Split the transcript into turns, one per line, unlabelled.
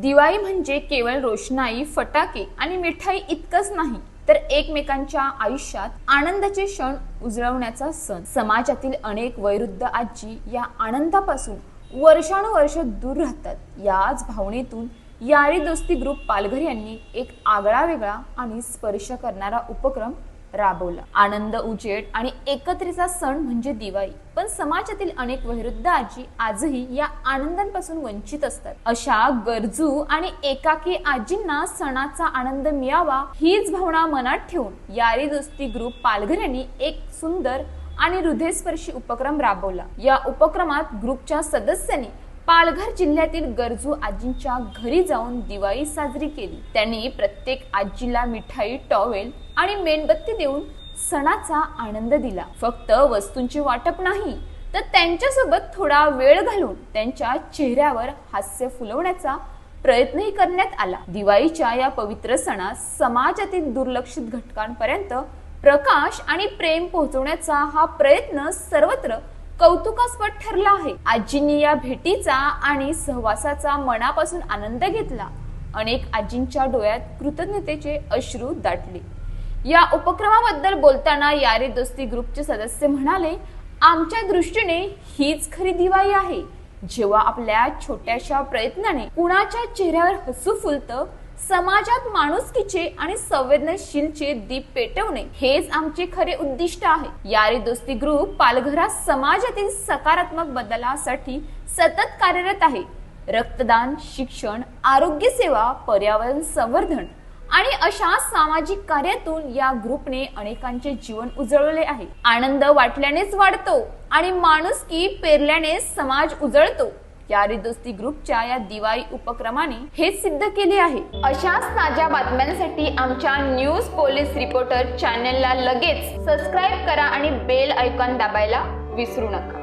दिवाळी म्हणजे केवळ रोषणाई फटाके आणि मिठाई इतकंच नाही तर एकमेकांच्या आयुष्यात आनंदाचे क्षण उजळवण्याचा सण. समाजातील अनेक वैरुद्ध आजी या आनंदापासून वर्षानुवर्ष दूर राहतात. याच भावनेतून यारी दोस्ती ग्रुप पालघर यांनी एक आगळा वेगळा आणि स्पर्श करणारा उपक्रम राबवला. आनंद उजेड आणि एकत्रीचा सण म्हणजे दिवाळी. पण समाजातील अनेक वैरुद्ध आजी आजही या आनंदांपासून वंचित असतात. अशा गरजू आणि एकाकी आजींना सणाचा आनंद मिळावा हीच भावना मनात ठेवून यारी दोस्ती ग्रुप पालघर यांनी एक सुंदर आणि हृदयस्पर्शी उपक्रम राबवला. या उपक्रमात ग्रुपच्या सदस्यांनी पालघर जिल्ह्यातील गरजू आजींच्या घरी जाऊन दिवाळी साजरी केली. त्यांनी प्रत्येक आजीला मिठाई टॉवेल आणि मेणबत्ती देऊन सणाचा आनंद दिला. फक्त वस्तूंचे वाटप नाही तर त्यांच्यासोबत थोडा वेळ घालून त्यांच्या चेहऱ्यावर हास्य फुलवण्याचा प्रयत्नही करण्यात आला. दिवाळीच्या या पवित्र सणात समाजातील दुर्लक्षित घटकांपर्यंत प्रकाश आणि प्रेम पोहोचवण्याचा हा प्रयत्न सर्वत्र कौतुकास्पद ठरला आहे. आजींनी या भेटीचा आणि सहवासाचा मनापासून आनंद घेतला. अनेक आजींच्या डोळ्यात कृतज्ञतेचे अश्रू दाटले. या उपक्रमाबद्दल बोलताना यारे दोस्ती ग्रुपचे सदस्य म्हणाले आमच्या दृष्टीने हीच खरी दिवाळी आहे. जेव्हा आपल्या छोट्याशा प्रयत्नाने कुणाच्या चेहऱ्यावर हसू फुलतं समाजात माणुसकीचे आणि संवेदनशीलचे दीप पेटवणे हेच आमचे खरे उद्दिष्ट आहे. यारी दोस्ती ग्रुप पालघरात समाजातील सकारात्मक बदलासाठी सतत कार्यरत आहे. रक्तदान शिक्षण आरोग्य सेवा पर्यावरण संवर्धन आणि अशा सामाजिक कार्यातून या ग्रुपने अनेकांचे जीवन उजळवले आहे. आनंद वाटल्यानेच वाढतो आणि माणुसकी पेरल्याने समाज उजळतो. यारी दोस्ती ग्रुपच्या या दिवाळी उपक्रमाने हे सिद्ध केले आहे. अशाच ताज्या बातम्यांसाठी आमच्या न्यूज पोलीस रिपोर्टर चॅनेलला लगेच सबस्क्राईब करा आणि बेल आयकॉन दाबायला विसरू नका.